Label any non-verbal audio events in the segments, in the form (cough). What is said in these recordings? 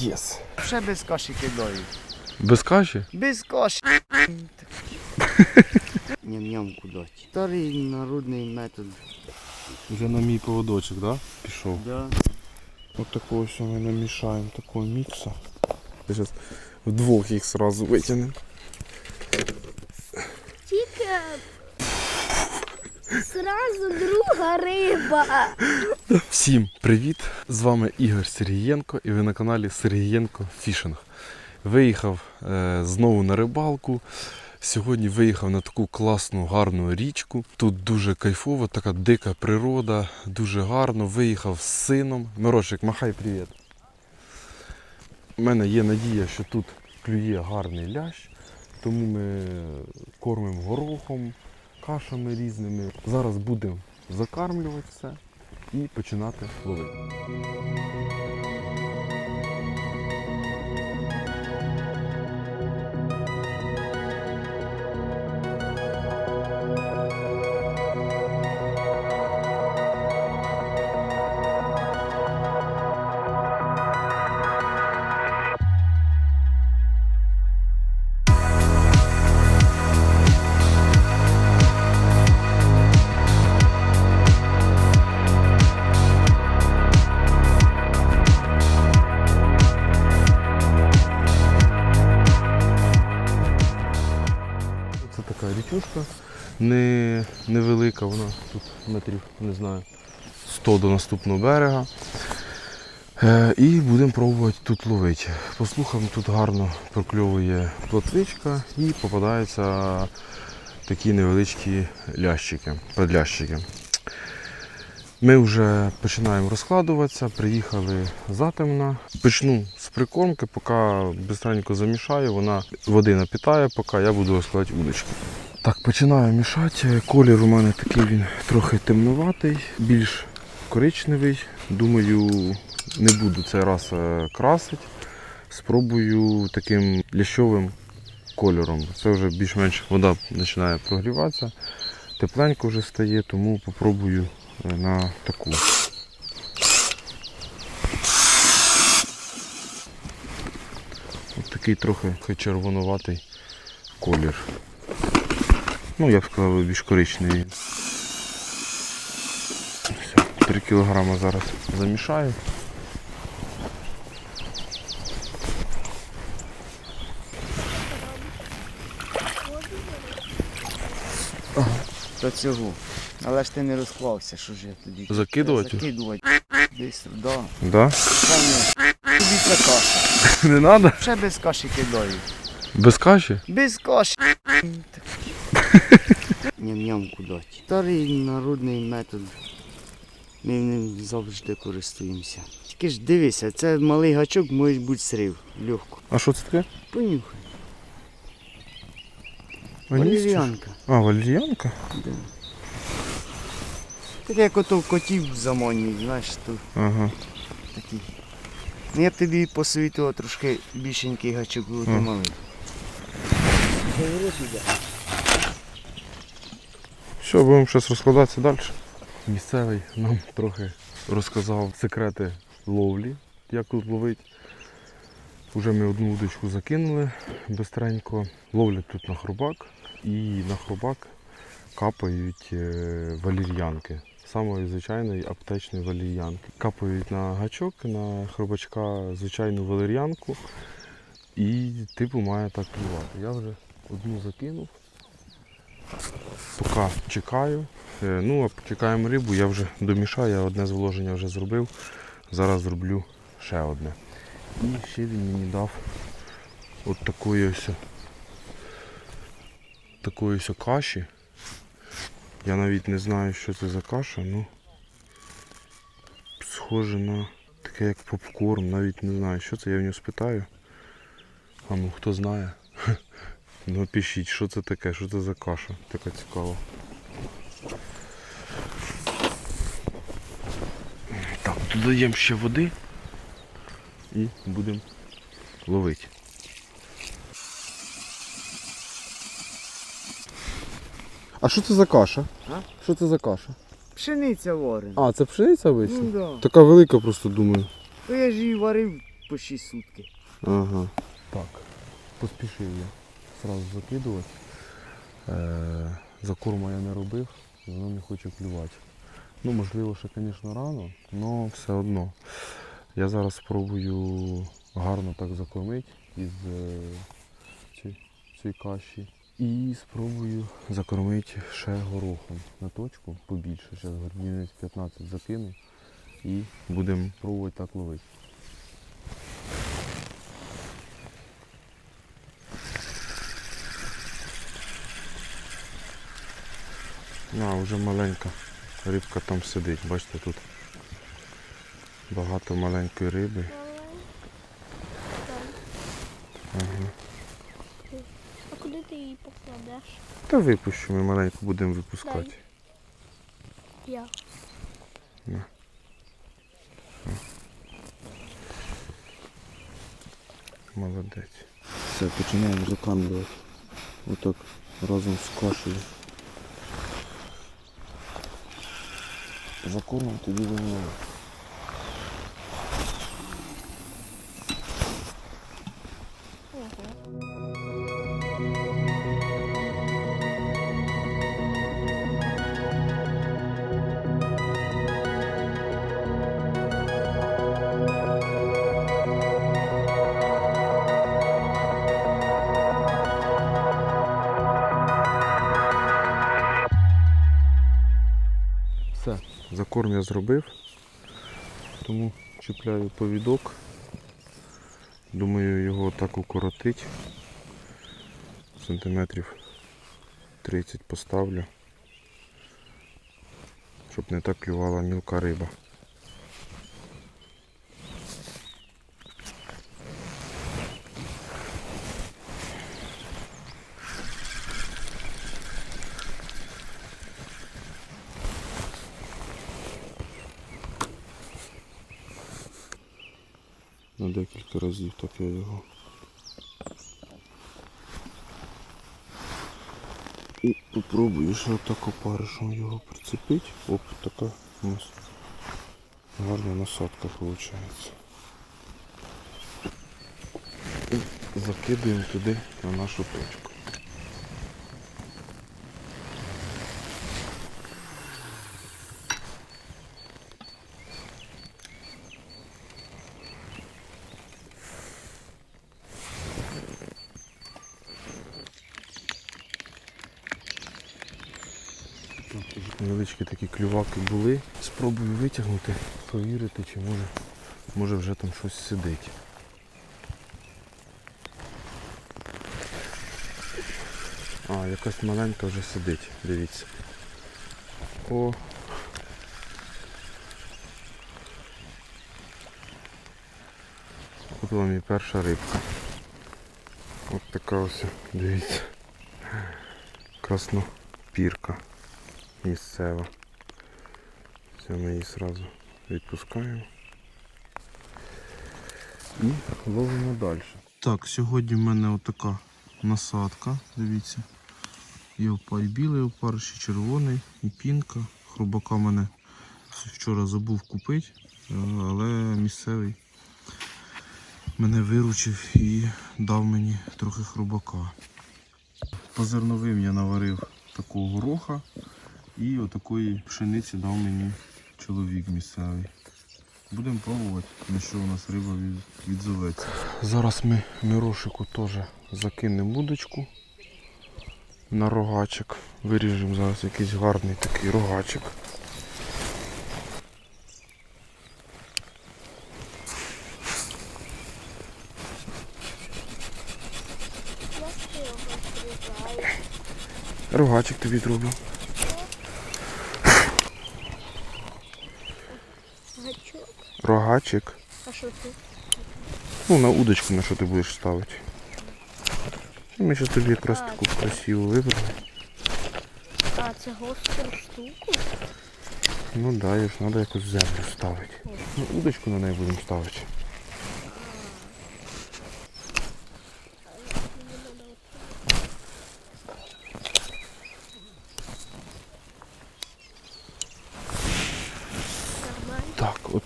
Єс. Ще без каші кидаю. Без каші? Без каші. (laughs) Ням-ням кудать. Старий народний метод. Вже на мій поводочок, да? Пішов. Да. От такого ось ми намішаємо, такого мікса. Зараз вдвох їх сразу витягнемо. Тільки зразу друга риба. Всім привіт! З вами Ігор Сергієнко і ви на каналі Сергієнко Фішинг. Виїхав е, знову на рибалку. Сьогодні виїхав на таку класну гарну річку. Тут дуже кайфово, така дика природа, дуже гарно. Виїхав з сином. Мирошик, махай привіт. У мене є надія, що тут клює гарний лящ, тому ми кормимо горохом, кашами різними. Зараз будемо закармлювати все і починати ловити. Така не, невелика, вона тут метрів, не знаю, 100 до наступного берега. Е, і будемо пробувати тут ловити. По слухам, тут гарно прокльовує плотвичка і попадаються такі невеличкі лящики, подлящики. Ми вже починаємо розкладуватися, приїхали затемно. Почну з прикормки, поки бистренько замішаю, вона води напітає, поки я буду розкладати удочки. Так, починаю мішати. Колір у мене такий він трохи темнуватий, більш коричневий. Думаю, не буду цей раз е, красити. Спробую таким лящовим кольором. Це вже більш-менш вода починає прогріватися. Тепленько вже стає, тому попробую е, на таку. Ось такий трохи червонуватий колір. Ну, я б сказав, більш коричневий. Все, 3 кг зараз замішаю. До цього. Але ж ти не розклався, що ж я тоді. Закидувати? Закидувати. Десь, да. Да? Тобі це каша. (laughs) Не треба? Ще без каші кидаю. Без каші? Без каші. Ням-ням кудать. Старий народний метод. Ми ним завжди користуємося. Тільки ж дивися, це малий гачок може бути срив. Легко. А що це таке? Понюхай. Валеріанка. А, валеріанка? Да. Таке як ото котів заманюють, знаєш, то Ага. такий. Ну я б тобі посовітував трошки більшенький гачок, бо ти Ага. малий. Все, будемо зараз розкладатися далі. Місцевий нам трохи розказав секрети ловлі, як тут ловити. Уже ми одну удочку закинули бистренько. Ловлять тут на хробак і на хробак капають е, валір'янки. Самої звичайної аптечної валір'янки. Капають на гачок, на хробачка звичайну валер'янку і типу має так клювати. Я вже одну закинув. Поки чекаю. Е, Ну, а чекаємо рибу, я вже домішаю, я одне зволоження вже зробив. Зараз зроблю ще одне. І ще він мені дав от такої ось такої ось каші. Я навіть не знаю, що це за каша, ну схоже на таке як попкорн, навіть не знаю, що це, я в нього спитаю. А ну хто знає. (laughs) Ну пишіть, що це таке, що це за каша, така цікава. Так, додаємо ще води і будемо ловити. А що це за каша? А? Що це за каша? Пшениця варена. А, це пшениця вийшла? Ну да. Така велика просто думаю. То я ж її варив по 6 сутки. Ага. Так, поспішив я сразу закидувати. Е, закорму я не робив, воно не хоче клювати. Ну, можливо, ще, звісно, рано, але все одно. Я зараз спробую гарно так закормити із е, цієї каші. І спробую закормити ще горохом на точку побільше. Зараз годинець 15 закину і будемо пробувати так ловити. А, вже маленька рибка там сидить, бачите, тут багато маленької риби. Ага. А куди ти її покладеш? Та випущу, ми маленьку будемо випускати. Я. Молодець. Все, починаємо закамлювати. Отак разом з кашею. Закормимо тобі вимили. Закорм я зробив, тому чіпляю повідок. Думаю, його так укоротить. Сантиметрів 30 поставлю, щоб не так клювала мілка риба. На декілька разів так я його. І попробую ще отак опаришем його прицепити. Оп, така у нас гарна насадка виходить. І закидуємо туди на нашу точку. Такі клюваки були. Спробую витягнути, повірити, чи може, може вже там щось сидить. А, якась маленька вже сидить, дивіться. О. От вам і перша рибка. От така ось, дивіться. Краснопірка місцева. Все, ми її одразу відпускаємо. І ловимо далі. Так, сьогодні в мене отака насадка, дивіться. Є опар білий опар, ще червоний, і пінка. Хрубака мене вчора забув купити, е, але місцевий мене виручив і дав мені трохи хрубака. По зерновим я наварив такого гороха. І отакої пшениці дав мені чоловік місцевий. Будемо пробувати, на що у нас риба відзоветься. Зараз ми мірошику теж закинемо удочку на рогачик. Виріжемо зараз якийсь гарний такий рогачик. Рогачик тобі зроблю. Гачок. Рогачик. А що ти? Ну, на удочку на що ти будеш ставити. Ми зараз тобі якраз таку красиву вибрали. А, це гостру штуку? Ну да, її ж треба якось в землю ставити. Ну, удочку на неї будемо ставити.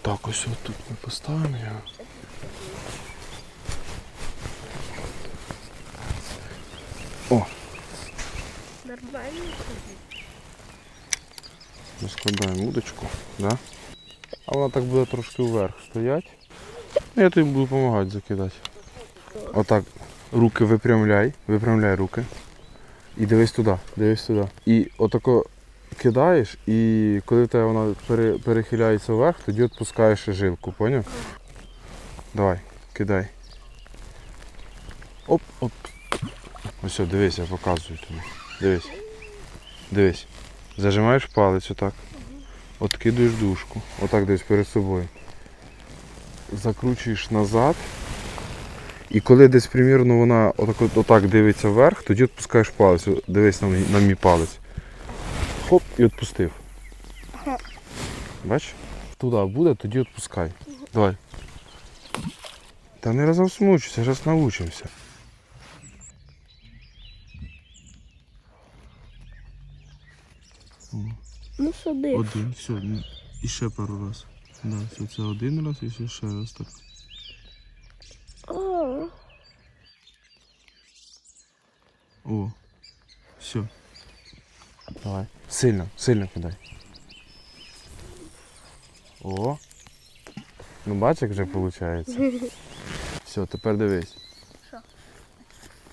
так ось от тут ми поставимо його. О! Нормально ходить. Складаємо удочку, да? а вона так буде трошки вверх стоять. Ну, я тобі буду допомагати закидати. Отак, руки випрямляй, випрямляй руки. І дивись туди, дивись туди. І отако кидаєш, і коли тебе вона пере- перехиляється вверх, тоді відпускаєш жилку, поняв? Давай, кидай. Оп, оп. Ось, дивись, я показую тобі. Дивись. Дивись. Зажимаєш палець отак. Откидуєш дужку. Отак десь перед собою. Закручуєш назад. І коли десь примірно вона отак, отак дивиться вверх, тоді відпускаєш палець. Дивись на мій, на мій палець. І відпустив. Бач? Туди буде, тоді відпускай. Давай. Та не разом смучуйся, зараз навчимося. Ну сюди. Один, все, і ще пару раз. Да, все, це один раз і ще раз так. О, О, все. Давай. Сильно, сильно кидай. О. Ну бач, як вже виходить. (laughs) Все, тепер дивись. Що?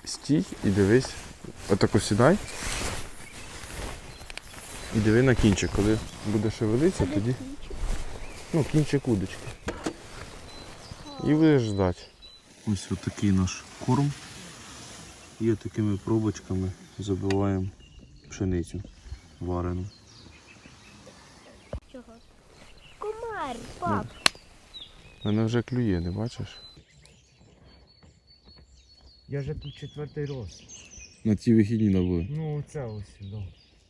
Стій і дивись. Отако сідай. І диви на кінчик. Коли буде шевелитися, тоді. Ну, кінчик удочки. І будеш ждати. Ось отакий наш корм. І такими пробочками забиваємо пшеницю варену. чого? Комар, пап. Мене вже клює, не бачиш? Я вже тут четвертий раз. На ці вихідні набули. Ну, оце ось сюди.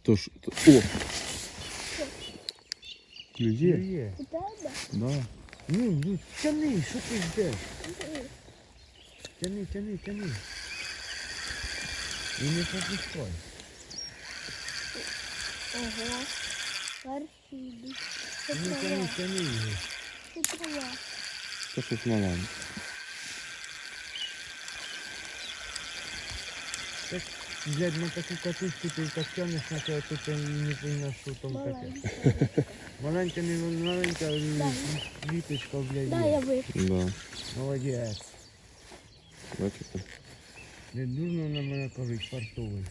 Тож. То... О! Клює? Є. Да. Ну, ну, тяни, що ти ждеш? Тяни, тяни, тяни. І не пропускай. Ого. Перший. Це Ну, тяни, трава. тяни його. Це трава. Це щось маленьке. Так, блядь, на таку катушку ти так тянеш, на тебе тут ти не поймеш, що там таке. Маленька. Маленька, не маленька, Дай. квіточка, блядь. Дай я є. вип'ю. Да. Молодець. Бачите? Не дурно на мене кажуть, фартовий.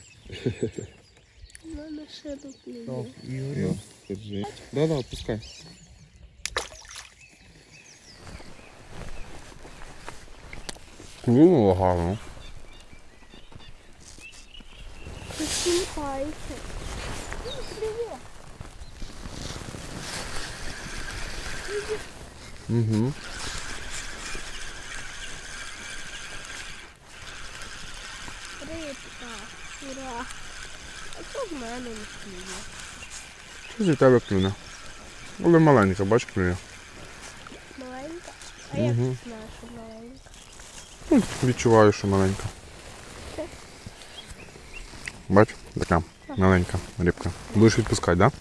Ну, на шину Так. Ігорю. Держи. Да, да, відпускай. Клюнуло гарно. Посміхайся. Ну. Угу. Рибка. Ура. А в мене не клює. Що з тебе клюне? Але маленька, бач, клює. Маленька? А як Мгм. ти знаєш, що маленька? Ну, відчуваю, що маленька. Бач, така маленька рибка. Будеш відпускати, так?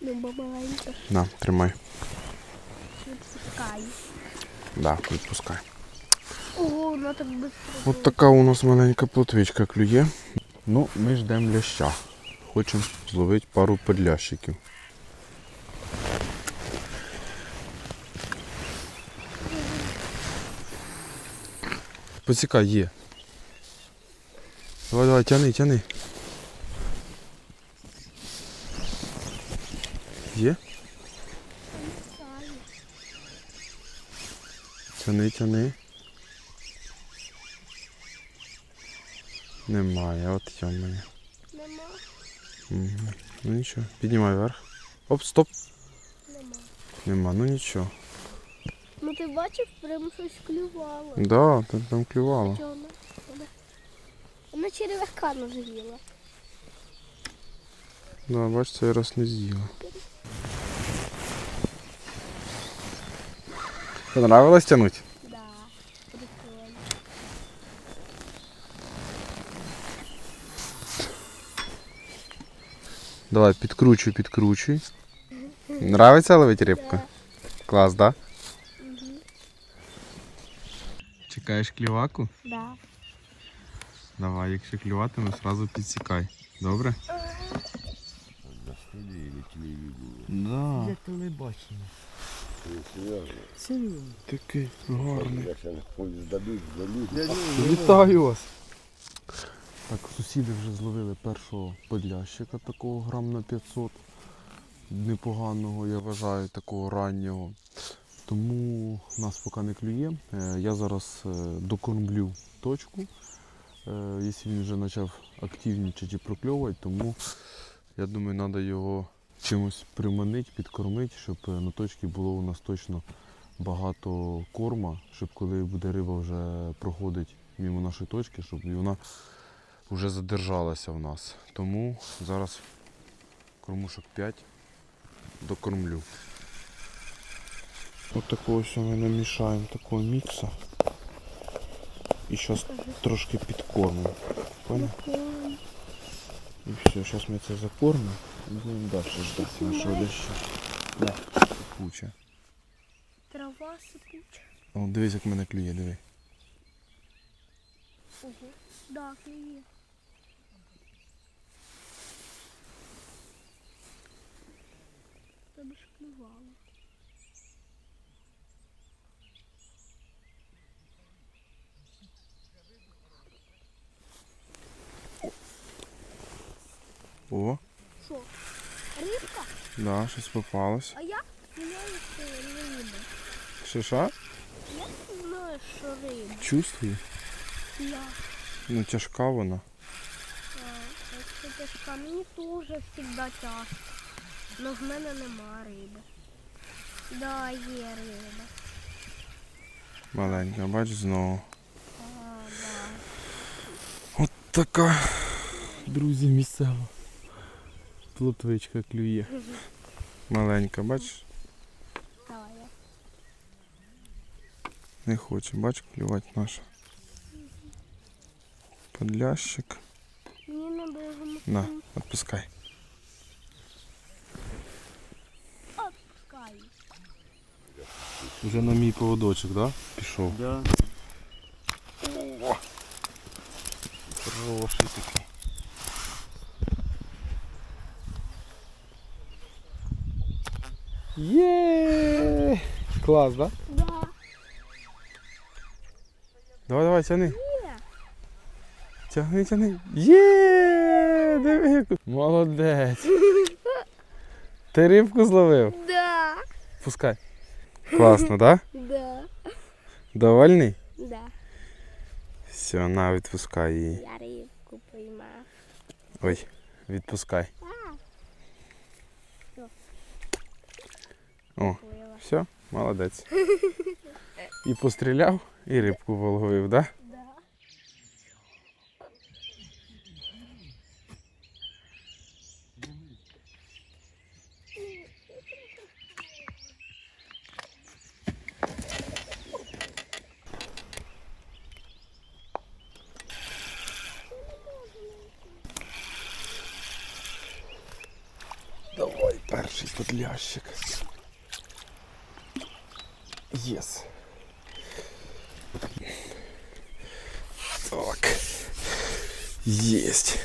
Ну, бо маленька ж На, тримай. відпускає. Да, відпускай. Ого, вона так швидко. От така у нас маленька плотвичка клює. Ну, ми ждемо ляща. Хочемо зловити пару перлящиків. Поцікай, є. Давай, давай, тяни, тяни. Є? Тяни, тяни. Немає, от йомає. Нема, Угу. Ну нічого, піднімай вверх. Оп, стоп. нема. Нема, ну нічого. Ну ти бачив, прямо щось клювало. Да, там, там клювало. Чого вона? Вона- Вона черв'яка наживіла. Да, бач, цей раз не з'їла. Понравилось тянуть? Да, прикольно. Давай, підкручуй, підкручуй. Нравиться ловити рибку? Клас, да? Угу. Чекаєш кліваку? Да. Давай, якщо клюватиме, одразу підсікай. Добре? Да. Для телебачення. Серйозно. Такий гарний. Вітаю вас! Так, сусіди вже зловили першого подлящика такого грам на 500. Непоганого, я вважаю, такого раннього. Тому нас поки не клює. Е, Я зараз е, докормлю точку. Е, Якщо він вже почав активнічати і прокльовувати, тому я думаю, треба його чимось приманити, підкормити, щоб на точці було у нас точно багато корма, щоб коли буде риба вже проходить мимо нашої точки, щоб і вона вже задержалася в нас. Тому зараз кормушок 5 докормлю. Ось такого ось ми намішаємо такого мікса. І зараз трошки підкормимо. Понял? І все, зараз ми це закормимо і будемо далі ждати нашого дощу. Да, куча. Трава сипуча. О, дивись, як мене клює, диви. Ого. Да, клює. Тебе ж клювало. О, Що? Рибка? да, щось попалось. А я знаю, що риба. Що що? Я знаю, що риба. Чувствую. Я. Ну тяжка вона. А, тяжка, мені теж завжди тяжко. Но в мене нема риби. Да, є риба. Маленька, бач знову. А, да. От така, друзі, місцева. Плотвичка клює. Маленька, бач, не хоче, бач, клювати наша. Подлящик. Мені не бігом. На, відпускай. Отпускай. Вже на мій поводочок, да? Пішов. Да. Хороший такий. Є! Клас, да? Да. Давай, давай, тяни. Тягни, тягни. Є! Диви. Молодець. Ти рибку зловив? Да. Пускай. Класно, так? Да. Да? Довольний? Да. Все, на, відпускай її. Я рибку поймав. Ой, відпускай. О, все, молодець. І постріляв, і рибку вловив, так? Да? Давай перший подлящик. Єс. Так. Єсть.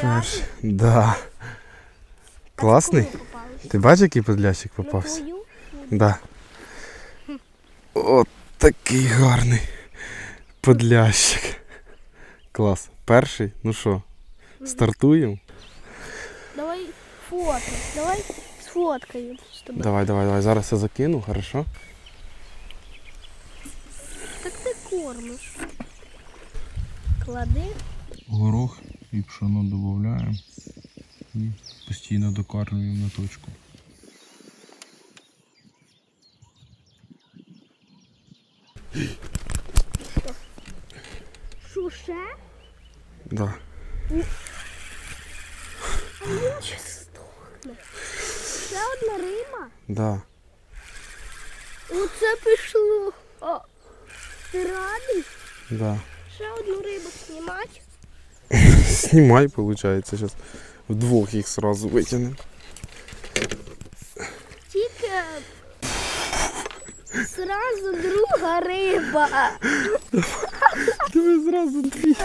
Перший. Да. Класний? Ти бачиш, який подлящик попався? Да. От такий гарний подлящик. Клас. Перший. Ну що, стартуємо? Давай фото. Давай сфоткаю з тобою. Давай, давай, давай. Зараз я закину, хорошо? Так ти кормиш. Клади. Горох і пшено додаємо і постійно докармлюємо на точку. Шуше? Да. Ще одна риба? Да. Оце пішло. О, ти радий? Да. Ще одну рибу знімати? Снимай, получается, сейчас вдвох їх сразу витягнемо. Тільки зразу друга риба. Диви зразу дві.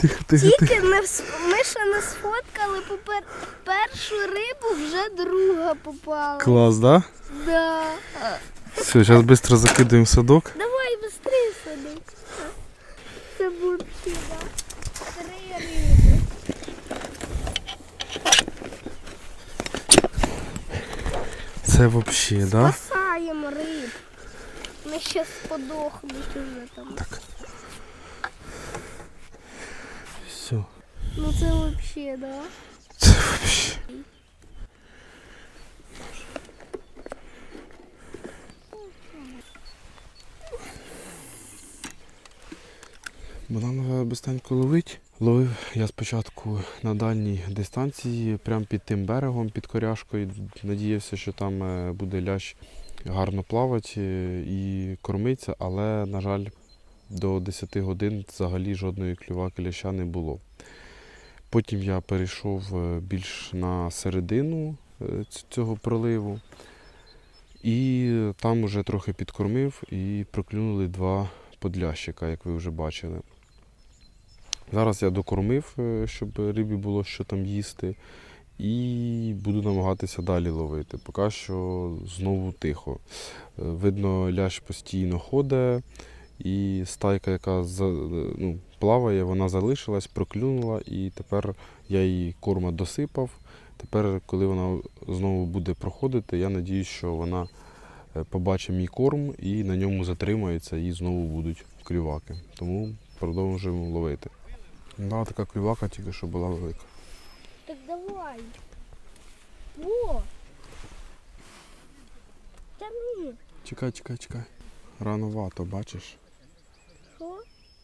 Тихо, тихо. Тільки не вс- ми ще не сфоткали попер... першу рибу, вже друга попала. Клас, да? Да. Все, зараз швидко закидаємо в садок. Давай быстрее сади. Це буде да? три риби. Це взагалі, да? Спасаємо риб. Вони ще подохнуть уже там. Так. Все. Ну це взагалі, да? Це взагалі. Треба бистенько ловити. Ловив я спочатку на дальній дистанції, прямо під тим берегом, під коряшкою. Надіявся, що там е, буде лящ гарно плавати е, і кормитися, але, на жаль, до 10 годин взагалі жодної клюваки ляща не було. Потім я перейшов е, більш на середину е, цього проливу. І там вже трохи підкормив і проклюнули два подлящика, як ви вже бачили. Зараз я докормив, е, щоб рибі було що там їсти. І буду намагатися далі ловити. Поки що знову тихо. Видно, лящ постійно ходить, і стайка, яка ну, плаває, вона залишилась, проклюнула, і тепер я їй корма досипав. Тепер, коли вона знову буде проходити, я надіюсь, що вона е, побачить мій корм і на ньому затримається, і знову будуть клюваки. Тому продовжуємо ловити. Да, така клювака тільки що була велика. Так давай. Во. Тяни. Чекай, чекай, чекай. Рановато, бачиш?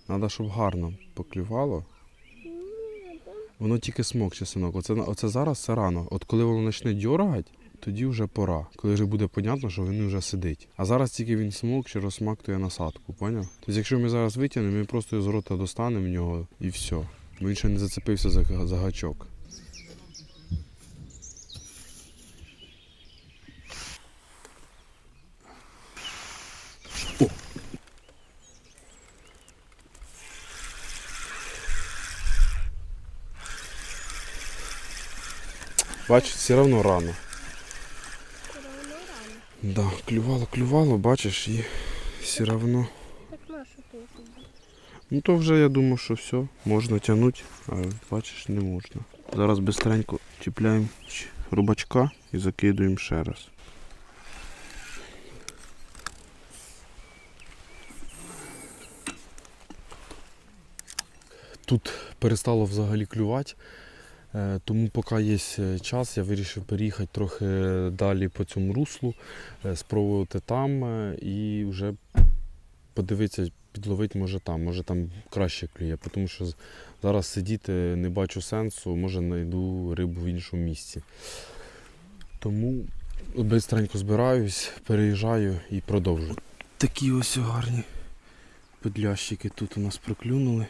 Треба, щоб гарно поклювало. Воно тільки смокче, синок. Оце, оце зараз це рано. От коли воно почне дьоргати, тоді вже пора. Коли вже буде понятно, що він вже сидить. А зараз тільки він смокче, розсмактує насадку, поняв? Тобто, якщо ми зараз витягнемо, ми просто з рота достанемо в нього і все. Він ще не зацепився за, за гачок. О! Бачиш, все одно рано. Да, клювало, клювало, бачиш, і все одно. Ну то вже я думав, що все, можна тягнути, а бачиш, не можна. Зараз бистренько чіпляємо рубачка і закидуємо ще раз. Тут перестало взагалі клювати, тому поки є е, час, я вирішив переїхати трохи далі по цьому руслу, е, спробувати там е, і вже подивитися, підловити може там, може там краще клює, тому що зараз сидіти не бачу сенсу, може знайду рибу в іншому місці. Тому бистренько збираюсь, переїжджаю і продовжую. Такі ось гарні подлящики тут у нас проклюнули.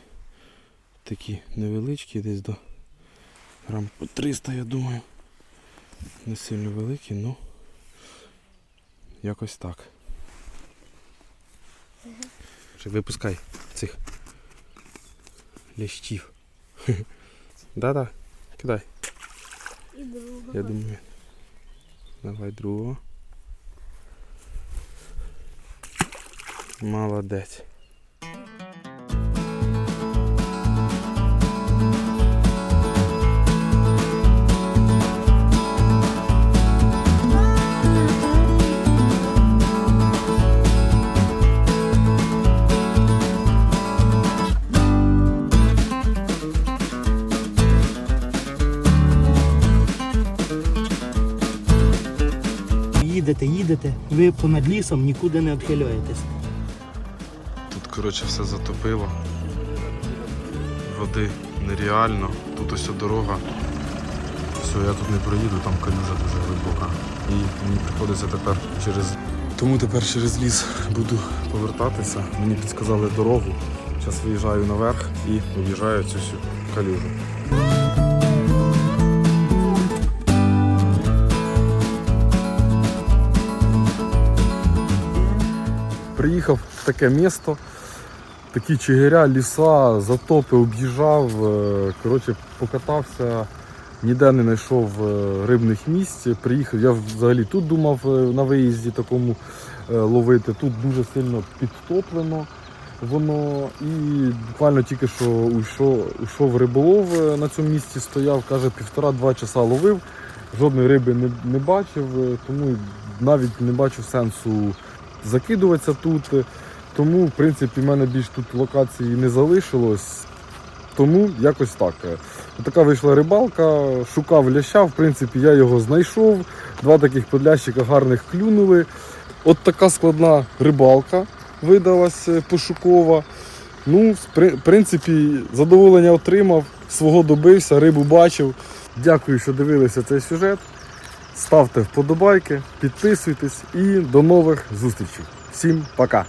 Такі невеличкі, десь до грам по 300, я думаю. Не сильно великі, ну якось так. Вже випускай цих лящів. (laughs) Да-да, кидай. І друга. Я думаю. Давай другого. Молодець. Їдете, їдете, ви понад лісом нікуди не відхиляєтесь. Тут, коротше, все затопило. Води нереально. Тут ось дорога. Все, я тут не проїду, там калюжа дуже глибока. І мені приходиться тепер через. Тому тепер через ліс буду повертатися. Мені підказали дорогу. Зараз виїжджаю наверх і об'їжджаю цю всю калюжу. Приїхав в таке місто. такі чигиря, ліса, затопи об'їжджав. е, Коротше, покатався, ніде не знайшов е, рибних місць. Приїхав. Я взагалі тут думав е, на виїзді такому ловити. Тут дуже сильно підтоплено. Воно і буквально тільки що уйшов, уйшов риболов на цьому місці, стояв, каже, півтора-два часа ловив, жодної риби не, не бачив, тому навіть не бачив сенсу закидуватися тут. Тому, в принципі, в мене більш тут локації не залишилось. Тому якось так. Така вийшла рибалка, шукав ляща, в принципі, я його знайшов. Два таких подлящика гарних клюнули. От така складна рибалка видалась е, пошукова. Ну, в принципі, задоволення отримав, свого добився, рибу бачив. Дякую, що дивилися цей сюжет. Ставте вподобайки, підписуйтесь і до нових зустрічей. Всім пока!